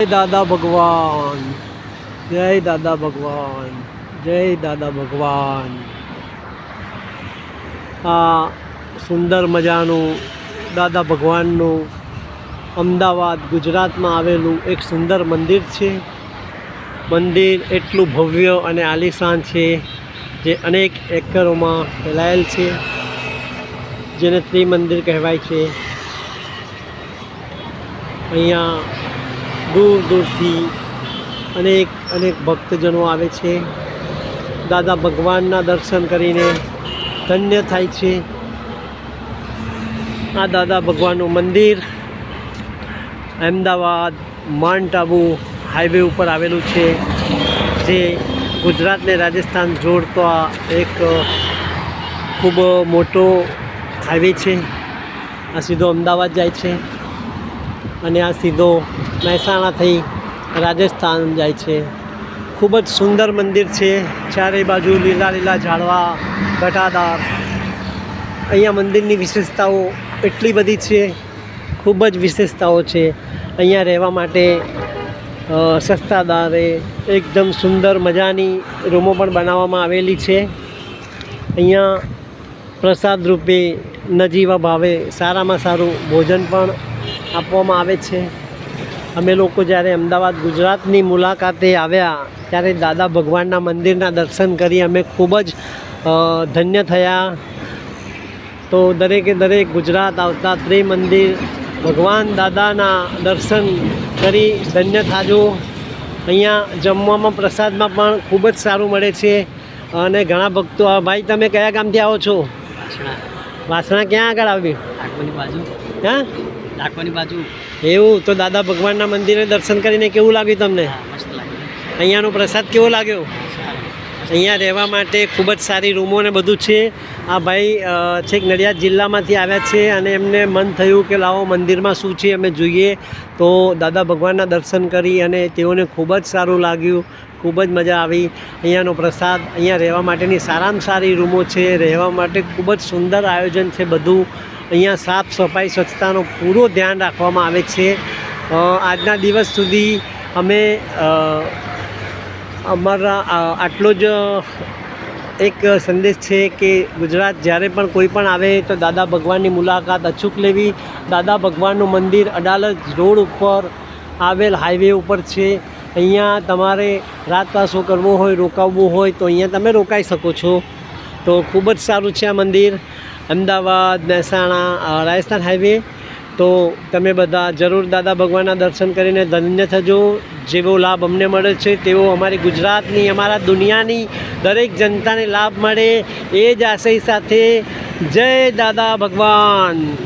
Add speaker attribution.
Speaker 1: જય દાદા ભગવાન, જય દાદા ભગવાન, જય દાદા ભગવાન. આ સુંદર મજાનું દાદા ભગવાનનું અમદાવાદ, ગુજરાતમાં આવેલું એક સુંદર મંદિર છે. મંદિર એટલું ભવ્ય અને આલિશાન છે જે અનેક એકરોમાં ફેલાયેલ છે, જેને ત્રિમંદિર કહેવાય છે. અહીંયા દૂર દૂરથી અનેક અનેક ભક્તજનો આવે છે. દાદા ભગવાનના દર્શન કરીને ધન્ય થાય છે. આ દાદા ભગવાનનું મંદિર અમદાવાદ માઉન્ટ આબુ હાઈવે ઉપર આવેલું છે. જે ગુજરાતને રાજસ્થાન જોડતો આ એક ખૂબ મોટો હાઈવે છે. આ સીધો અમદાવાદ જાય છે. અને આ સીધો મહેસાણા થઈ રાજસ્થાન જાય છે. ખૂબ જ સુંદર મંદિર છે. ચારે બાજુ લીલા લીલા ઝાડવા ઘટાદાર અહીંયા મંદિરની વિશેષતાઓ એટલી બધી છે. ખૂબ જ વિશેષતાઓ છે. અહીંયા રહેવા માટે સસ્તા દારે, એકદમ સુંદર મજાની રૂમો પણ બનાવવામાં આવેલી છે. અહીંયા પ્રસાદ રૂપે નજીવા ભાવે સારામાં સારું ભોજન પણ આપવામાં આવે છે. અમે લોકો જ્યારે અમદાવાદ ગુજરાતની મુલાકાતે આવ્યા ત્યારે દાદા ભગવાનના મંદિરના દર્શન કરી અમે ખૂબ જ ધન્ય થયા. તો દરેકે દરેક ગુજરાત આવતા ત્રિમંદિર ભગવાન દાદાના દર્શન કરી ધન્ય થાજો. અહીંયા જમવામાં પ્રસાદમાં પણ ખૂબ જ સારું મળે છે. અને ઘણા ભક્તો આ ભાઈ તમે કયા ગામથી આવો છો?
Speaker 2: વાસણા.
Speaker 1: વાસણા ક્યાં આગળ આવ્યું
Speaker 2: બાજુ.
Speaker 1: હા?
Speaker 2: ડાકોની બાજુ?
Speaker 1: એવું તો દાદા ભગવાનના મંદિરે દર્શન કરીને કેવું લાગ્યું તમને? અહીંયાનો પ્રસાદ કેવો લાગ્યો? અહીંયા રહેવા માટે ખૂબ જ સારી રૂમો ને બધું છે. આ ભાઈ છેક નડિયાદ જિલ્લામાંથી આવ્યા છે અને એમને મન થયું કે લાવો મંદિરમાં શું છે અમે જોઈએ. તો દાદા ભગવાનના દર્શન કરી અને તેઓને ખૂબ જ સારું લાગ્યું. ખૂબ જ મજા આવી. અહીંયાનો પ્રસાદ અહીંયા રહેવા માટેની સારામાં સારી રૂમો છે. રહેવા માટે ખૂબ જ સુંદર આયોજન છે બધું. અહીંયા સાફ સફાઈ સ્વચ્છતાનો પૂરો ધ્યાન રાખવામાં આવે છે. આજના દિવસ સુધી અમે અમારા આટલો જ એક સંદેશ છે કે ગુજરાત જ્યારે પણ કોઈ પણ આવે તો દાદા ભગવાનની મુલાકાત અચૂક લેવી. દાદા ભગવાનનું મંદિર અડાલજ રોડ ઉપર આવેલ હાઈવે ઉપર છે. અહીંયા તમારે રાત પાસો કરવો હોય, રોકાવવું હોય તો અહીંયા તમે રોકાઈ શકો છો. તો ખૂબ જ સારું છે આ મંદિર. અમદાવાદ, મહેસાણા રાજસ્થાન હાઈવે તો તમે બધા જરૂર દાદા ભગવાનના દર્શન કરીને ધન્ય થજો. જેવો લાભ અમને મળે છે, તેવો અમારી ગુજરાતની, અમારા દુનિયાની દરેક જનતાને લાભ મળે. એ જ આશય સાથે જય દાદા ભગવાન.